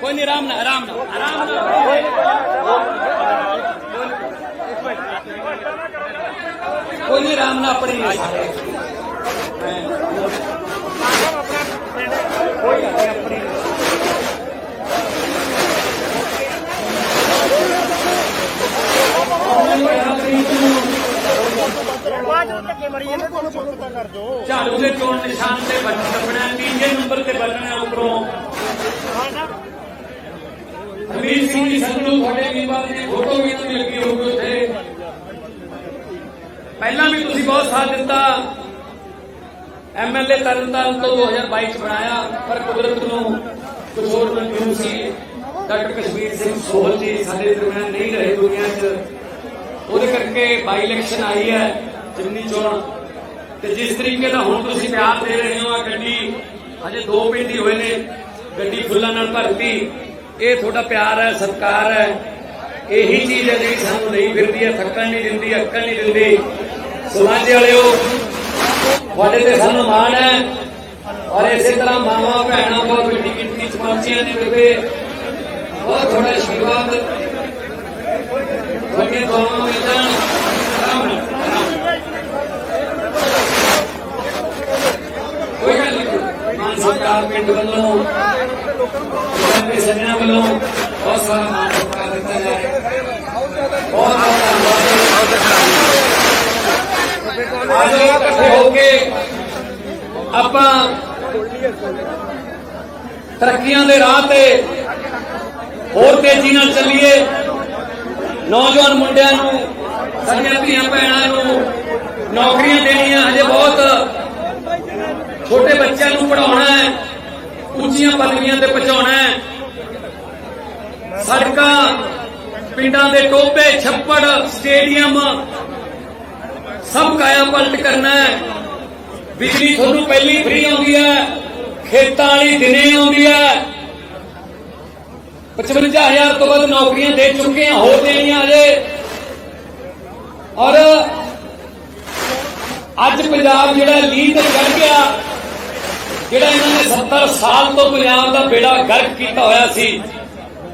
ਕੋਈ ਨਹੀਂ ਆਰਾਮ ਨਾਲ ਆਰਾਮ ਨਾਲ ਆਰਾਮ ਨਾਲ ਕੋਈ ਨਹੀਂ ਆਰਾਮ ਨਾਲ ਆਪਣੀ ਕੋਈ ਨਹੀਂ ਬਾਅਦ ਵਿੱਚ ਮਰੀ ਜਾਂਦੇ ਕਰ ਦਿਓ ਝਾੜੂ ਦੇ ਚੋਣ ਨਿਸ਼ਾਨ ਤੇ ਬਟਨ ਦੱਬਣਾ ਤੀਜੇ ਨੰਬਰ ਤੇ ਬਟਨ ਉੱਪਰੋਂ। ਹਰਮੀਤ ਸਿੰਘ ਜੀ ਸੰਧੂ ਤੁਹਾਡੇ ਵੀਰਵਾਰ ਦੀ ਫੋਟੋ ਵੀ ਇੱਥੇ ਲੱਗੀ ਹੋਊਗੀ ਉੱਥੇ। ਪਹਿਲਾਂ ਵੀ ਤੁਸੀਂ ਬਹੁਤ ਸਾਥ ਦਿੱਤਾ। ਐਮਐਲਏ ਤਰਨਤਾਰਨ ਤੋਂ 2022 ਚ ਬਣਾਇਆ, ਪਰ ਕੁਦਰਤ ਨੂੰ ਕੁਝ ਹੋਰ ਮਨਜ਼ੂਰ ਸੀ। ਡਾਕਟਰ ਕਸ਼ਮੀਰ ਸਿੰਘ ਸੋਹਲ ਜੀ ਸਾਡੇ ਦਰਮਿਆਨ ਨਹੀਂ ਰਹੇ ਦੁਨੀਆ 'ਚ। ਉਹਦੇ ਕਰਕੇ ਬਾਈ ਇਲੈਕਸ਼ਨ ਆਈ ਹੈ ਜਿਮਨੀ ਚੋਣ ਤੇ ਜਿਸ ਤਰੀਕੇ ਦਾ ਹੁਣ ਤੁਸੀਂ ਪਿਆਰ ਦੇ ਰਹੇ ਹੋ ਆ ਗੱਡੀ ਅਜੇ ਦੋ ਪਿੰਡ ਹੀ ਹੋਏ ਨੇ, ਗੱਡੀ ਫੁੱਲਾਂ ਨਾਲ ਭਰਤੀ। ਇਹ ਤੁਹਾਡਾ ਪਿਆਰ ਹੈ, ਸਤਿਕਾਰ ਹੈ। ਇਹੀ ਚੀਜ਼ ਹੈ ਜਿਹੜੀ ਸਾਨੂੰ ਨਹੀਂ ਫਿਰਦੀ ਹੈ, ਥੱਕਣ ਨਹੀਂ ਦਿੰਦੀ, ਅੱਕਲ ਨਹੀਂ ਦਿੰਦੀ। ਸਮਾਜ ਵਾਲਿਓ, ਤੁਹਾਡੇ ਤੇ ਸਾਨੂੰ ਮਾਣ ਹੈ। ਔਰ ਇਸੇ ਤਰ੍ਹਾਂ ਮਾਵਾਂ, ਭੈਣਾਂ ਬਹੁਤ ਵੱਡੀ ਗਿਣਤੀ ਚ ਪਹੁੰਚੀਆਂ ਨੇ ਬੇਬੇ ਬਹੁਤ ਤੁਹਾਡਾ ਆਸ਼ੀਰਵਾਦ ਤੁਹਾਡੀਆਂ ਦੋਵਾਂ ਮਿਲਣ ਆਰਾਮ ਨਾਲ, ਆਰਾਮ ਨਾਲ। ਕੋਈ ਗੱਲ ਨਹੀਂ ਮਾਨ ਪਿੰਡ ਵੱਲੋਂ ਆਪਣੇ ਸੱਜਣਾ ਵੱਲੋਂ ਬਹੁਤ ਸਾਰਾ ਮਾਨ ਸਤਿਕਾਰ ਦਿੱਤਾ ਜਾਏ ਬਹੁਤ ਬਹੁਤ ਅੱਜ ਇਕੱਠੇ ਹੋ ਕੇ ਆਪਾਂ ਤਰੱਕੀਆਂ ਦੇ ਰਾਹ ਤੇ ਹੋਰ ਤੇਜ਼ੀ ਨਾਲ ਚੱਲੀਏ। ਨੌਜਵਾਨ ਮੁੰਡਿਆਂ ਨੂੰ, ਸਾਡੀਆਂ ਧੀਆਂ ਭੈਣਾਂ ਨੂੰ ਨੌਕਰੀਆਂ ਦੇਣੀਆਂ ਹਜੇ ਬਹੁਤ ਛੋਟੇ ਬੱਚਿਆਂ ਨੂੰ ਪੜਾਉਣਾ ਹੈ। ਉੱਚੀਆਂ ਪਦਵੀਆਂ ਤੇ ਪਹੁੰਚਾਉਣਾ ਹੈ। ਸੜਕਾਂ ਪਿੰਡਾਂ ਦੇ ਟੋਭੇ ਛੱਪੜ ਸਟੇਡੀਅਮ ਸਭ ਕਾਇਆ ਪਲਟ ਕਰਨਾ ਹੈ। ਬਿਜਲੀ ਤੁਹਾਨੂੰ ਪਹਿਲੀ ਫ੍ਰੀ ਆਉਂਦੀ ਹੈ। ਖੇਤਾਂ ਵਾਲੀ ਦਿਨੇ ਆਉਂਦੀ ਹੈ। 55000 ਤੋਂ ਵੱਧ ਨੌਕਰੀਆਂ ਦੇ ਚੁੱਕੇ ਹਾਂ ਹੋਰ ਦੇਣੀਆਂ ਅਜੇ ਔਰ ਅੱਜ ਪੰਜਾਬ ਜਿਹੜਾ ਲੀਡ ਚੜ ਗਿਆ ਜਿਹੜਾ ਇਹਨਾਂ ਨੇ 70 ਸਾਲ ਤੋਂ ਪੰਜਾਬ ਦਾ ਬੇੜਾ ਗਰਕ ਕੀਤਾ ਹੋਇਆ ਸੀ,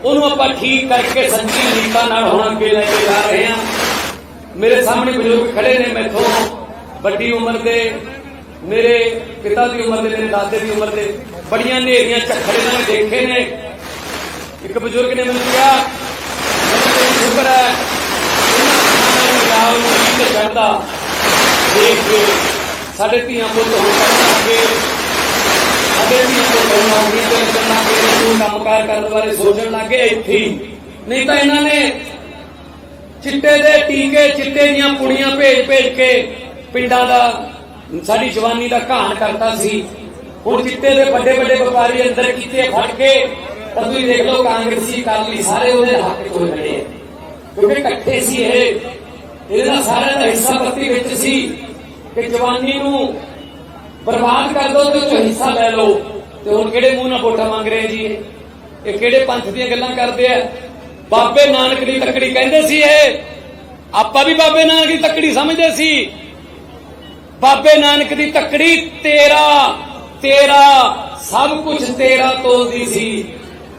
ਉਹਨੂੰ ਆਪਾਂ ਠੀਕ ਕਰਕੇ ਸੱਚੀ ਨੀਤਾਂ ਨਾਲ ਹੁਣ ਅੱਗੇ ਲੈ ਕੇ ਜਾ ਰਹੇ ਹਾਂ। ਮੇਰੇ ਸਾਹਮਣੇ ਬਜ਼ੁਰਗ ਖੜੇ ਨੇ ਮੈਥੋਂ, ਵੱਡੀ ਉਮਰ ਦੇ, ਮੇਰੇ ਪਿਤਾ ਦੀ ਉਮਰ ਦੇ, ਮੇਰੇ ਦਾਦੇ ਦੀ ਉਮਰ ਦੇ, ਬੜੀਆਂ ਨੇਰੀਆਂ ਝੱਖੜੇ ਨਾਲ ਦੇਖੇ ਨੇ। ਇੱਕ ਬਜ਼ੁਰਗ ਨੇ ਮੈਨੂੰ ਕਿਹਾ, ਮੈਨੂੰ ਸ਼ੁਕਰ ਹੈ ਪੰਜਾਬ ਨੂੰ ਲੀਡ ਚੜਦਾ ਦੇਖ ਕੇ ਸਾਡੇ ਧੀਆਂ ਪੁੱਤ ਹੋ ਕੇ ਸਾਡੇ ਧੀਆਂ ਪੁੱਤ ਹੋ ਨੌਕਰੀ ਤੇ ਲੱਗਣ ਲੱਗੇ ਨੂੰ ਕੰਮਕਾਰ ਕਰਨ ਬਾਰੇ ਸੋਚਣ ਲੱਗੇ ਇੱਥੇ ਨਹੀਂ ਤਾਂ ਇਹਨਾਂ ਨੇ ਚਿੱਟੇ ਦੇ ਟੀਕੇ, ਚਿੱਟੇ ਦੀਆਂ ਪੁੜੀਆਂ ਭੇਜ ਭੇਜ ਕੇ ਪਿੰਡਾਂ ਦਾ, ਸਾਡੀ ਜਵਾਨੀ ਦਾ ਘਾਣ ਕਰਤਾ ਸੀ। ਹੁਣ ਚਿੱਟੇ ਦੇ ਵੱਡੇ ਵੱਡੇ ਵਪਾਰੀ ਅੰਦਰ ਕੀਤੇ ਫੜ ਕੇ, ਤਾਂ ਤੁਸੀਂ ਦੇਖ ਲਓ ਕਾਂਗਰਸੀ ਅਕਾਲੀ ਸਾਰੇ ਉਹਦੇ ਹੱਕ ਚ ਹੋਏ ਖੜੇ ਆ ਕਿਉਂਕਿ ਇਕੱਠੇ ਸੀ ਇਹ। ਇਹਦੇ ਸਾਰਿਆਂ ਦਾ ਹਿੱਸਾ ਪੱਤੀ ਵਿੱਚ ਸੀ ਕਿ ਜਵਾਨੀ ਨੂੰ ਬਰਬਾਦ ਕਰ ਦੋ ਤੇ ਉਹ ਹਿੱਸਾ ਲੈ ਲਓ। ਤੇ ਹੁਣ ਕਿਹੜੇ ਮੂੰਹ ਨਾਲ ਵੋਟਾਂ ਮੰਗ ਰਹੇ ਜੀ? ਇਹ ਇਹ ਕਿਹੜੇ ਪੰਥ ਦੀਆਂ ਗੱਲਾਂ ਕਰਦੇ ਆ? ਬਾਬੇ ਨਾਨਕ ਦੀ ਤੱਕੜੀ ਕਹਿੰਦੇ ਸੀ ਇਹ। ਆਪਾਂ ਵੀ ਬਾਬੇ ਨਾਨਕ ਦੀ ਤੱਕੜੀ ਸਮਝਦੇ ਸੀ। ਬਾਬੇ ਨਾਨਕ ਦੀ ਤੱਕੜੀ ਤੇਰਾ ਤੇਰਾ, ਸਭ ਕੁਝ ਤੇਰਾ ਤੋਲਦੀ ਸੀ।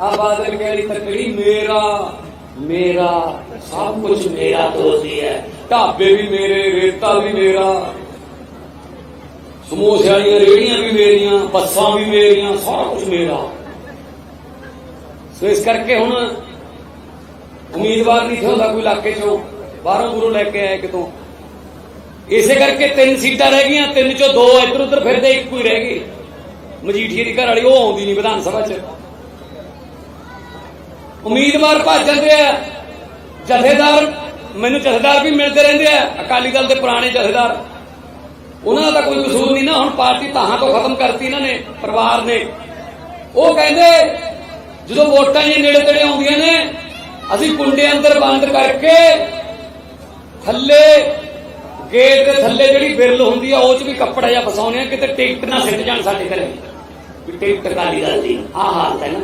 ਆ ਬਾਦਲ ਕਹਿੰਦੀ ਤੱਕੜੀ ਮੇਰਾ ਮੇਰਾ, ਸਭ ਕੁਝ ਮੇਰਾ ਤੋਲਦੀ ਹੈ। ਢਾਬੇ ਵੀ ਮੇਰੇ, ਰੇਤਾ ਵੀ ਮੇਰਾ। ਸਮੋਸੇ ਵਾਲੀਆਂ ਰੇੜੀਆਂ ਵੀ ਮੇਰੀਆਂ ਬੱਸਾਂ ਵੀ ਮੇਰੀਆਂ, ਸਾਰਾ ਕੁਝ ਮੇਰਾ। ਸੋ ਇਸ ਕਰਕੇ ਹੁਣ ਉਮੀਦਵਾਰ ਨਹੀਂ ਹੁੰਦਾ ਕੋਈ ਇਲਾਕੇ ਚੋਂ, ਬਾਹਰੋਂ ਗੁਰੂ ਲੈ ਕੇ ਆਏ ਕਿਤੋਂ। ਇਸੇ ਕਰਕੇ ਤਿੰਨ ਸੀਟਾਂ ਰਹਿ ਗਈਆਂ, ਤਿੰਨ ਚੋਂ ਦੋ ਇੱਧਰ ਉੱਧਰ ਫਿਰਦੇ, ਇੱਕ ਕੋਈ ਰਹਿ ਗਈ। ਮਜੀਠੀਏ ਦੀ ਘਰ ਵਾਲੀ, ਉਹ ਆਉਂਦੀ ਨਹੀਂ ਵਿਧਾਨ ਸਭਾ 'ਚ। ਉਮੀਦਵਾਰ ਭੱਜ ਜਾਂਦੇ ਆ। ਜਥੇਦਾਰ, ਮੈਨੂੰ ਜਥੇਦਾਰ ਵੀ ਮਿਲਦੇ ਰਹਿੰਦੇ ਆ। ਅਕਾਲੀ ਦਲ ਦੇ ਪੁਰਾਣੇ ਜਥੇਦਾਰ। ਉਹਨਾਂ ਦਾ ਤਾਂ ਕੋਈ ਕਸੂਰ ਨਹੀਂ ਨਾ, ਹੁਣ ਪਾਰਟੀ ਤਾਹਾਂ ਤੋਂ ਖਤਮ ਕਰਤੀ ਇਹਨਾਂ ਨੇ, ਪਰਿਵਾਰ ਨੇ। ਉਹ ਕਹਿੰਦੇ, ਜਦੋਂ ਵੋਟਾਂ ਜੀ ਨੇੜੇ ਤੇੜੇ ਆਉਂਦੀਆਂ ਨੇ, ਅਸੀਂ ਕੁੰਡੇ ਅੰਦਰ ਬੰਦ ਕਰਕੇ ਥੱਲੇ ਗੇਟ ਦੇ ਥੱਲੇ ਜਿਹੜੀ ਬਿਰਲ ਹੁੰਦੀ ਆ, ਉਹ ਚ ਵੀ ਕੱਪੜਾ ਜਿਹਾ ਫਸਾਉਣੇ ਆ, ਕਿਤੇ ਟਿਕਟ ਨਾ ਸਿੱਟ ਜਾਣ ਸਾਡੇ ਘਰੇ। ਵੀ ਟਿਕਟ ਕਾਲੀ ਦਲ ਦੀ, ਆਹ ਹਾਲਤ ਹੈ ਨਾ।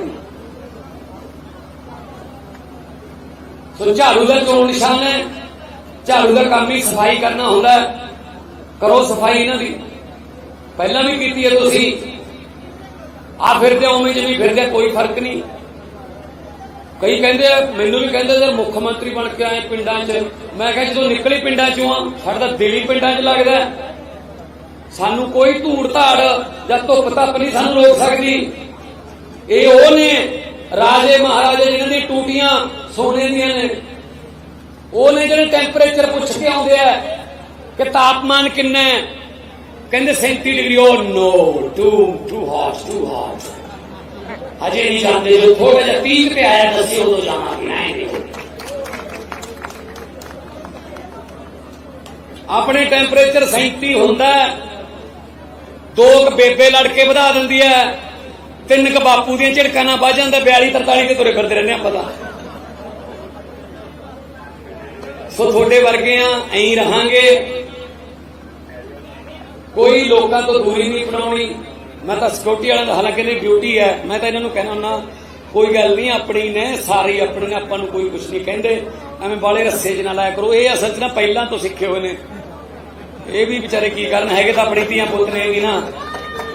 ਸੋ ਝਾੜੂ ਦਾ ਚੋਣ ਨਿਸ਼ਾਨ ਹੈ, ਝਾੜੂ ਦਾ ਕੰਮ ਹੀ ਸਫ਼ਾਈ ਕਰਨਾ ਹੁੰਦਾ ਹੈ। ਕਰੋ ਸਫ਼ਾਈ ਇਹਨਾਂ ਦੀ। ਪਹਿਲਾਂ ਵੀ ਕੀਤੀ ਹੈ ਤੁਸੀਂ। ਆ ਫਿਰਦੇ ਉਵੇਂ ਜਿਵੇਂ ਫਿਰਦੇ ਕੋਈ ਫ਼ਰਕ ਨਹੀਂ। ਕਈ ਕਹਿੰਦੇ ਮੈਨੂੰ ਵੀ ਕਹਿੰਦੇ ਸਰ ਮੁੱਖ ਮੰਤਰੀ ਬਣ ਕੇ ਆਏ ਪਿੰਡਾਂ 'ਚ, ਮੈਂ ਕਿਹਾ ਜਦੋਂ ਨਿਕਲੀ ਪਿੰਡਾਂ 'ਚੋਂ ਆ, ਸਾਡਾ ਤਾਂ ਦਿਲ ਹੀ ਪਿੰਡਾਂ 'ਚ ਲੱਗਦਾ ਸਾਨੂੰ ਕੋਈ ਧੂੜ ਧਾੜ ਜਾਂ ਧੁੱਪ ਧੱਪ ਨਹੀਂ ਸਾਨੂੰ ਰੋਕ ਸਕਦੀ। ਇਹ ਉਹ ਨੇ, ਰਾਜੇ ਮਹਾਰਾਜੇ ਜਿਨ੍ਹਾਂ ਦੀ ਟੂਟੀਆਂ ਸੋਨੇ ਦੀਆਂ ਨੇ। ਉਹ ਨੇ ਜਿਹੜੇ ਟੈਂਪਰੇਚਰ ਪੁੱਛ ਕੇ ਆਉਂਦੇ ਆ ਕਿ ਤਾਪਮਾਨ ਕਿੰਨਾ ਹੈ? ਕਹਿੰਦੇ 37 ਡਿਗਰੀ, ਉਹ no too too hot too hot ਅਜੇ ਨਹੀਂ ਜਾਂਦੇ ਜੋ ਥੋੜਾ ਜਿਹਾ 30 ਤੇ ਆਇਆ ਦੱਸੀ ਉਦੋਂ ਜਾਵਾਂਗੇ ਨਹੀਂ ਆਪਣੇ ਟੈਂਪਰੇਚਰ 37 ਹੁੰਦਾ ਦੋ ਕ ਬੇਬੇ ਲੜ ਕੇ ਵਧਾ ਦਿੰਦੀ ਹੈ। ਤਿੰਨ ਕ ਬਾਪੂ ਦੀਆਂ ਝਿੜਕਾਂ ਨਾਲ ਵੱਜ ਜਾਂਦਾ 42 43 ਤੇ ਤੁਰੇ ਫਿਰਦੇ ਰਹਿੰਦੇ ਆ ਪਤਾ ਸੋ ਤੁਹਾਡੇ ਵਰਗੇ ਆ ਐਂ ਰਹਾਂਗੇ। ਕੋਈ ਲੋਕਾਂ ਤੋਂ ਦੂਰੀ ਨਹੀਂ ਬਣਾਉਣੀ। ਮੈਂ ਤਾਂ ਸਿਕਿਉਰਿਟੀ ਵਾਲਿਆਂ ਦਾ ਹਾਲਾਂਕਿ ਇਹਦੀ ਡਿਊਟੀ ਹੈ। ਮੈਂ ਤਾਂ ਇਹਨਾਂ ਨੂੰ ਕਹਿਣਾ ਹੁੰਦਾ ਕੋਈ ਗੱਲ ਨਹੀਂ ਆਪਣੀ ਨੇ ਸਾਰੇ ਆਪਣੇ ਨੇ ਆਪਾਂ ਨੂੰ ਕੋਈ ਕੁਝ ਨਹੀਂ ਕਹਿੰਦੇ। ਐਵੇਂ ਬਾਲੇ ਰੱਸੇ 'ਚ ਨਾ ਲਾਇਆ ਕਰੋ। ਇਹ ਅਸਲ 'ਚ ਨਾ ਪਹਿਲਾਂ ਤੋਂ ਸਿੱਖੇ ਹੋਏ ਨੇ। ਇਹ ਵੀ ਵਿਚਾਰੇ ਕੀ ਕਰਨ? ਹੈਗੇ ਤਾਂ ਆਪਣੀ ਧੀਆਂ ਪੁੱਤ ਨੇ ਵੀ ਨਾ।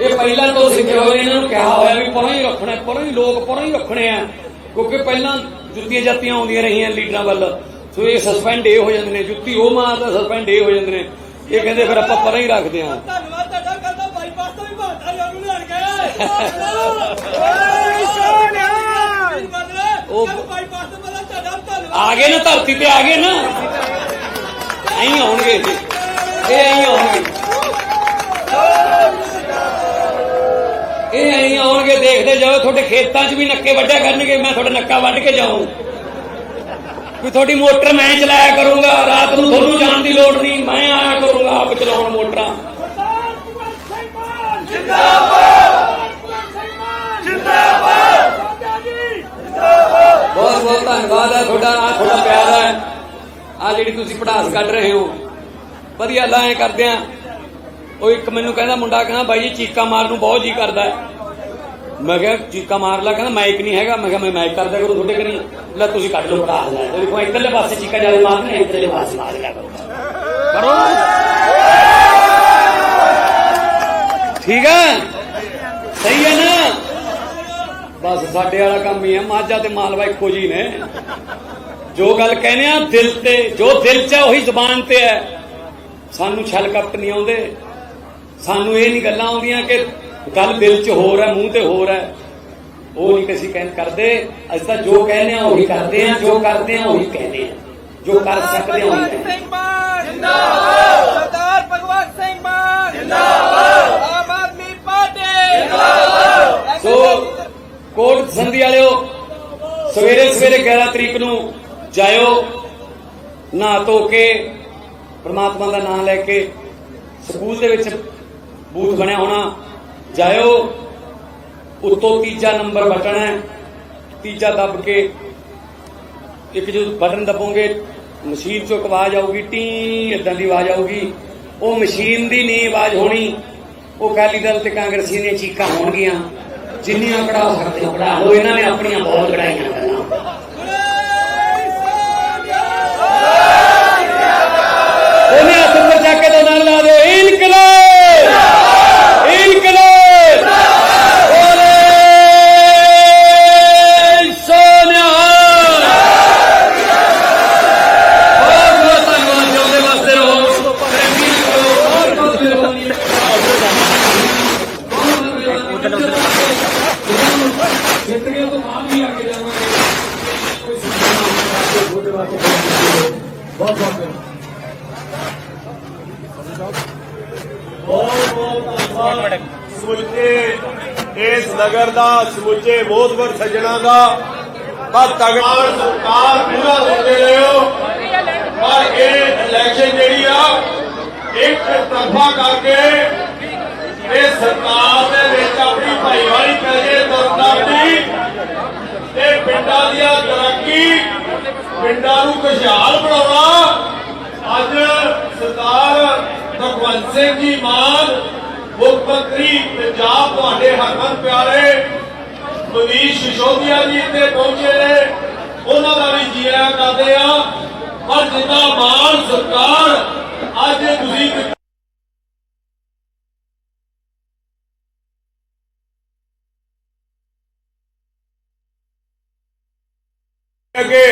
ਇਹ ਪਹਿਲਾਂ ਤੋਂ ਸਿੱਖੇ ਹੋਏ ਨੇ, ਇਹਨਾਂ ਨੂੰ ਕਿਹਾ ਹੋਇਆ ਵੀ ਪਰਾਂ ਹੀ ਰੱਖਣਾ ਪਰਾਂ ਹੀ ਲੋਕ ਪਰਾਂ ਹੀ ਰੱਖਣੇ ਆ। ਕਿਉਂਕਿ ਪਹਿਲਾਂ ਜੁੱਤੀਆਂ ਜਾਤੀਆਂ ਆਉਂਦੀਆਂ ਰਹੀਆਂ ਲੀਡਰਾਂ ਵੱਲ। ਸੋ ਇਹ ਸਸਪੈਂਡ ਇਹ ਹੋ ਜਾਂਦੇ ਨੇ। ਜੁੱਤੀ ਉਹ ਮਾਰਦਾ ਸਸਪੈਂਡ ਇਹ ਹੋ ਜਾਂਦੇ ਨੇ। ਇਹ ਕਹਿੰਦੇ ਫਿਰ ਆਪਾਂ ਪਰਾਂ ਹੀ ਰੱਖਦੇ ਆ ਧੰਨਵਾਦ ਤੁਹਾਡਾ ਕਰਦਾ ਬਾਈਪਾਸ ਤੋਂ ਵੀ ਭਾਰਤਾ ਯਾਰ ਨੂੰ ਲੈਣ ਗਏ। ਓਏ ਉਹ ਬਾਈਪਾਸ ਤੋਂ ਪਹਿਲਾਂ ਤੁਹਾਡਾ ਧੰਨਵਾਦ। ਆ ਗਏ ਨਾ ਧਰਤੀ ਤੇ ਆ ਗਏ ਨਾ। ਐਂ ਆਉਣਗੇ ਇਹ ਇਹ ਐਂ ਆਉਣਗੇ। ਇਹ ਐਂ ਆਉਣਗੇ ਦੇਖਦੇ ਜਾਓ ਤੁਹਾਡੇ ਖੇਤਾਂ 'ਚ ਵੀ ਨੱਕੇ ਵੱਢਿਆ ਕਰਨਗੇ ਮੈਂ ਤੁਹਾਡਾ ਨੱਕਾ ਵੱਢ ਕੇ ਜਾਊਂ। ਵੀ ਤੁਹਾਡੀ ਮੋਟਰ ਮੈਂ ਚਲਾਇਆ ਕਰੂੰਗਾ, ਰਾਤ ਨੂੰ ਤੁਹਾਨੂੰ ਜਾਣ ਦੀ ਲੋੜ ਨਹੀਂ, ਮੈਂ ਆਇਆ ਕਰੂੰਗਾ, ਆਪ ਚਲਾਉਣ ਮੋਟਰਾਂ। ਬਹੁਤ ਬਹੁਤ ਧੰਨਵਾਦ ਹੈ, ਤੁਹਾਡਾ ਆ ਤੁਹਾਡਾ ਪਿਆਰ ਹੈ। ਆ ਜਿਹੜੀ ਤੁਸੀਂ ਪੜਾਸ ਕੱਢ ਰਹੇ ਹੋ, ਵਧੀਆ ਅੱਲਾ ਐ ਕਰਦੇ ਆ। ਉਹ ਇੱਕ ਮੈਨੂੰ ਕਹਿੰਦਾ, ਮੁੰਡਾ ਕਹਿੰਦਾ, ਬਾਈ ਜੀ, ਚੀਕਾ ਮਾਰਨ ਨੂੰ ਬਹੁਤ ਜੀ ਕਰਦਾ ਹੈ। ਮੈਂ ਕਿਹਾ, ਚੀਕਾ ਮਾਰ ਲਾ, ਕਹਿੰਦਾ ਮਾਈਕ ਨਹੀਂ ਹੈਗਾ। ਮੈਂ ਕਿਹਾ, ਮੈਂ ਮਾਈਕ ਕਰਦਾ ਕਰੂੰ ਤੁਹਾਡੇ ਕਰੀ ਲੈ, ਤੁਸੀਂ ਕੱਢ ਲਓ ਪੜਾਸ ਲੈ ਦੇਖੋ, ਇੱਧਰਲੇ ਪਾਸੇ ਚੀਕਾ ਜ਼ਿਆਦਾ ਮਾਰਨਾ ਇੱਧਰਲੇ ਪਾਸੇ ਮਾਰ ਲਿਆ ਕਰੋ। ਕਰੋ। ਠੀਕ ਹੈ ਸਹੀ ਹੈ ਨਾ? ਬਸ, ਸਾਡੇ ਵਾਲਾ ਕੰਮ ਹੀ ਹੈ ਮਾਝਾ ਤੇ ਮਾਲਵਾ ਇੱਕੋ ਜੀ ਨੇ। ਜੋ ਗੱਲ ਕਹਿੰਦੇ ਆ, ਦਿਲ ਤੇ, ਜੋ ਦਿਲ 'ਚ ਉਹੀ ਜ਼ੁਬਾਨ ਤੇ ਹੈ ਸਾਨੂੰ ਛਲ ਕਪਟ ਨਹੀਂ ਆਉਂਦੇ। ਸਾਨੂੰ ਇਹ ਨਹੀਂ ਗੱਲਾਂ ਆਉਂਦੀਆਂ ਕਿ ਗੱਲ ਦਿਲ 'ਚ ਹੋਰ ਹੈ ਮੂੰਹ ਤੇ ਹੋਰ ਹੈ। ਉਹ ਨਹੀਂ ਕਿਸੇ ਕਹਿਣ ਕਰਦੇ ਅਸੀਂ ਤਾਂ ਜੋ ਕਹਿੰਦੇ ਆ ਉਹੀ ਕਰਦੇ ਆ ਜੋ ਕਰਦੇ ਆ ਉਹੀ ਕਹਿੰਦੇ ਆ ਜੋ ਕਰ ਸਕਦੇ ਆ ਉਹੀ ਕਹਿੰਦੇ ਆ। ਜਿੰਦਾਬਾਦ। ਸਰਦਾਰ ਭਗਵੰਤ ਸਿੰਘ ਮਾਨ ਜਿੰਦਾਬਾਦ। ਆਮ ਆਦਮੀ ਪਾਰਟੀ। ਜਿੰਦਾਬਾਦ। ਸੋ ਕੋਟ ਸੰਧੀ ਵਾਲਿਓ ਸਵੇਰੇ ਸਵੇਰੇ 11 ਤਰੀਕ ਨੂੰ ਜਾਇਓ ਨਹਾ ਧੋ ਕੇ ਪ੍ਰਮਾਤਮਾ ਦਾ ਨਾਮ ਲੈ ਕੇ ਸਕੂਲ ਦੇ ਵਿੱਚ ਬੂਥ ਬਣਿਆ ਹੋਣਾ। ਜਾਇਓ। ਉੱਤੋਂ ਤੀਜਾ ਨੰਬਰ ਬਟਨ ਹੈ। ਤੀਜਾ ਦੱਬ ਕੇ ਇੱਕ ਜਦੋਂ ਬਟਨ ਦਬੋਗੇ, ਮਸ਼ੀਨ ਚੋਂ ਇੱਕ ਆਵਾਜ਼ ਆਊਗੀ, ਟੀ ਇਦਾਂ ਦੀ ਆਵਾਜ਼ ਆਊਗੀ। ਉਹ ਮਸ਼ੀਨ ਦੀ ਨਹੀਂ ਆਵਾਜ਼ ਹੋਣੀ। ਉਹ ਅਕਾਲੀ ਦਲ ਤੇ ਕਾਂਗਰਸੀ ਦੀਆਂ ਚੀਕਾਂ ਹੋਣਗੀਆਂ। ਜਿੰਨੀਆਂ ਕਢਾ ਸਕਦੇ ਹੋ, ਕਢਾ ਲਓ। ਇਹਨਾਂ ਨੇ ਆਪਣੀਆਂ ਬਹੁਤ ਕਢਾਈਆਂ। ਜਿੱਤਗੇ ਤੋਂ ਆਪ ਹੀ ਆ ਜਾਵਾਂਗੇ। ਕੋਈ ਤੁਹਾਡੇ ਵਾਸਤੇ ਬਹੁਤ ਬਹੁਤ ਧੰਨਵਾਦ। ਸਮੁੱਚੇ ਇਸ ਨਗਰ ਦਾ, ਸਮੁੱਚੇ ਮੋਹਤਵਰ ਸੱਜਣਾ ਦਾ। ਬਸ ਤਗਮਾਨ ਸਰਕਾਰ ਪੂਰਾ ਦਿੰਦੇ ਰਹੇ। ਹੋ ਪਰ ਇਹ ਇਲੈਕਸ਼ਨ ਜਿਹੜੀ ਆ, ਇੱਕ ਤਰਫਾ ਕਰਕੇ ਇਹ ਸਰਕਾਰ ਪਿੰਡਾਂ ਨੂੰ ਖੁਸ਼ਹਾਲ ਬਣਾਉਣਾ। ਅੱਜ ਸਰਕਾਰ ਭਗਵੰਤ ਸਿੰਘ ਜੀ ਮਾਨ, ਮੁੱਖ ਮੰਤਰੀ ਪੰਜਾਬ ਤੁਹਾਡੇ ਹਰਮਨ ਪਿਆਰੇ ਮਨੀਸ਼ ਸ਼ਿਸ਼ੋਦੀਆ ਜੀ ਇੱਥੇ ਪਹੁੰਚੇ ਨੇ। ਉਹਨਾਂ ਦਾ ਵੀ ਜੀਆ ਕਰਦੇ ਆ। ਪਰ ਜਿੱਦਾਂ ਮਾਨ ਸਰਕਾਰ, ਅੱਜ ਤੁਸੀਂ ਅੱਗੇ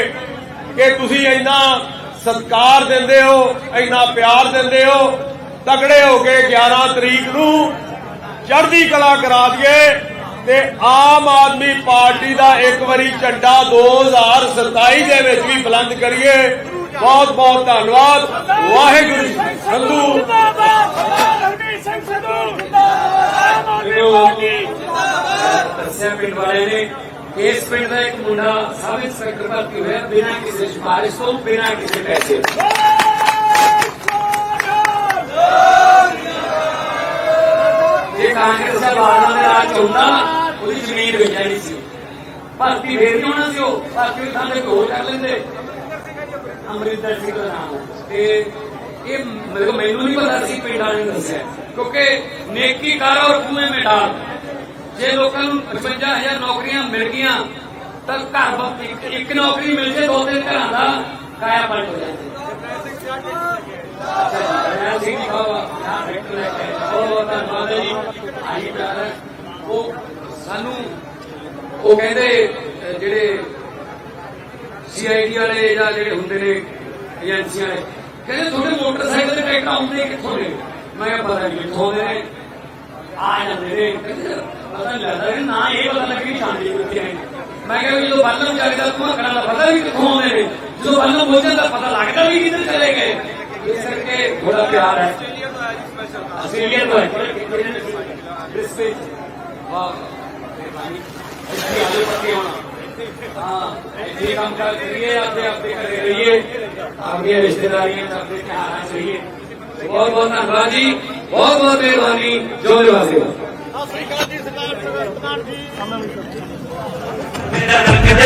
ਕਿ ਤੁਸੀਂ ਇੰਨਾ ਸਤਿਕਾਰ ਦਿੰਦੇ ਹੋ ਇੰਨਾ ਪਿਆਰ ਦਿੰਦੇ ਹੋ ਤਗੜੇ ਹੋ ਕੇ 11 ਤਰੀਕ ਨੂੰ ਚੜ੍ਹਦੀ ਕਲਾ ਕਰਾ ਦਈਏ ਤੇ ਆਮ ਆਦਮੀ ਪਾਰਟੀ ਦਾ ਇੱਕ ਵਾਰੀ ਝੰਡਾ 2027 ਦੇ ਵਿੱਚ ਵੀ ਬੁਲੰਦ ਕਰੀਏ। ਬਹੁਤ ਬਹੁਤ ਧੰਨਵਾਦ। ਵਾਹਿਗੁਰੂ ਸੰਧੂ ਹਰਮੀਤ ਸਿੰਘ ਸਿੱਧੂ। ਜਿੰਦਾਬਾਦ ਆਮ ਆਦਮੀ ਪਾਰਟੀ। ਦੱਸਿਆ ਪਿੰਡ ਵਾਲੇ ਨੇ ਇਸ ਪਿੰਡ ਦਾ ਇੱਕ ਮੁੰਡਾ ਸਬ ਇੰਸਪੈਕਟਰ ਭਰਤੀ ਹੋਇਆ, ਬਿਨਾਂ ਕਿਸੇ ਸਿਫਾਰਿਸ਼ ਤੋਂ, ਬਿਨਾਂ ਕਿਸੇ ਪੈਸੇ ਤੋਂ। ਕਾਂਗਰਸ ਦਾ ਬਾਦਲਾਂ ਦੇ ਰਾਜ ਹੁੰਦਾ ਉਹਦੀ ਜ਼ਮੀਨ ਵਿਕ ਸੀ। ਭਰਤੀ ਫੇਰ ਨਹੀਂ ਹੋਣਾ ਸੀ ਉਹ ਭਰਤੀ ਦੀ ਥਾਂ ਤੇ ਹੋਰ ਕਰ ਲੈਂਦੇ। ਅਮਰਿੰਦਰ ਸਿੰਘ ਦਾ ਨਾਮ। ਤੇ ਇਹ ਮੈਨੂੰ ਮੈਨੂੰ ਨਹੀਂ ਪਤਾ ਸੀ, ਪਿੰਡ ਵਾਲੇ ਨੇ ਦੱਸਿਆ। ਕਿਉਂਕਿ ਨੇਕੀ ਕਰ ਔਰ ਕੂਏ ਮੇ ਡਾਲ। ਜੇ ਲੋਕਾਂ ਨੂੰ 55000 ਨੌਕਰੀਆਂ ਮਿਲ ਗਈਆਂ ਤਾਂ ਘਰ ਇੱਕ, ਨੌਕਰੀ ਮਿਲ ਜੇ ਦੋ ਤਿੰਨ ਘਰਾਂ ਦਾ ਕਾਇਆ ਪਲਟ ਹੋ ਜਾਂਦੀ ਉਹ ਸਾਨੂੰ ਉਹ ਕਹਿੰਦੇ ਜਿਹੜੇ ਸੀਆਈਡੀ ਵਾਲੇ ਜਾਂ ਜਿਹੜੇ ਹੁੰਦੇ ਨੇ ਏਜੰਸੀਆਂ ਵਾਲੇ ਕਹਿੰਦੇ ਤੁਹਾਡੇ ਮੋਟਰਸਾਈਕਲ ਤੇ ਟਰੈਕਟਰ ਆਉਂਦੇ ਕਿੱਥੋਂ ਨੇ? ਮੈਂ ਕਿਹਾ ਪਤਾ ਨਹੀਂ ਕਿੱਥੋਂ ਦੇ ਆ ਜਾਂਦੇ ਨੇ। ਕਹਿੰਦੇ ਪਤਾ ਨਹੀਂ ਲੱਗਦਾ ਕਿ ਨਾ ਇਹ ਪਤਾ ਲੱਗੇ ਕਿ ਸ਼ਾਂਤੀ ਕਿੱਥੇ ਆਏ ਮੈਂ ਕਿਹਾ ਵੀ ਜਦੋਂ ਬੱਲਮ ਚੱਲਦਾ ਧੂਆਂ ਦਾ ਪਤਾ ਵੀ ਕਿੱਥੋਂ ਆਉਂਦੇ ਨੇ ਜਦੋਂ ਬੱਲਮ ਬੋਲਦਾ ਤਾਂ ਪਤਾ ਲੱਗਦਾ ਵੀ ਕਿੱਧਰ ਚਲੇ ਗਏ ਇਸ ਕਰਕੇ ਬੜਾ ਪਿਆਰ ਹੈ ਆਸਟ੍ਰੇਲੀਆ ਤੋਂ ਹੈ ਬ੍ਰਿਸਬੇਨ ਵਾਹ ਮਿਹਰਬਾਨੀ ਇੱਥੇ ਆਲੂ ਪੱਕੇ ਹੋਣਾ ਹਾਂ ਇਹ ਕੰਮ ਕਰ ਕਰੀਏ ਆਪਦੇ ਆਪਦੇ ਘਰੇ ਰਹੀਏ ਆਪਣੀਆਂ ਰਿਸ਼ਤੇਦਾਰੀਆਂ ਚ ਆਪਦੇ ਤਿਉਹਾਰਾਂ ਚ ਰਹੀਏ ਬਹੁਤ ਬਹੁਤ ਧੰਨਵਾਦ ਜੀ ਬਹੁਤ ਬਹੁਤ ਮਿਹਰਬਾਨੀ ਜੋ ਨਿਵਾਸੀ ਸਤਿ ਸ੍ਰੀ ਅਕਾਲ ਜੀ ਸਰਦਾਰ ਭਗਵੰਤ ਜੀ।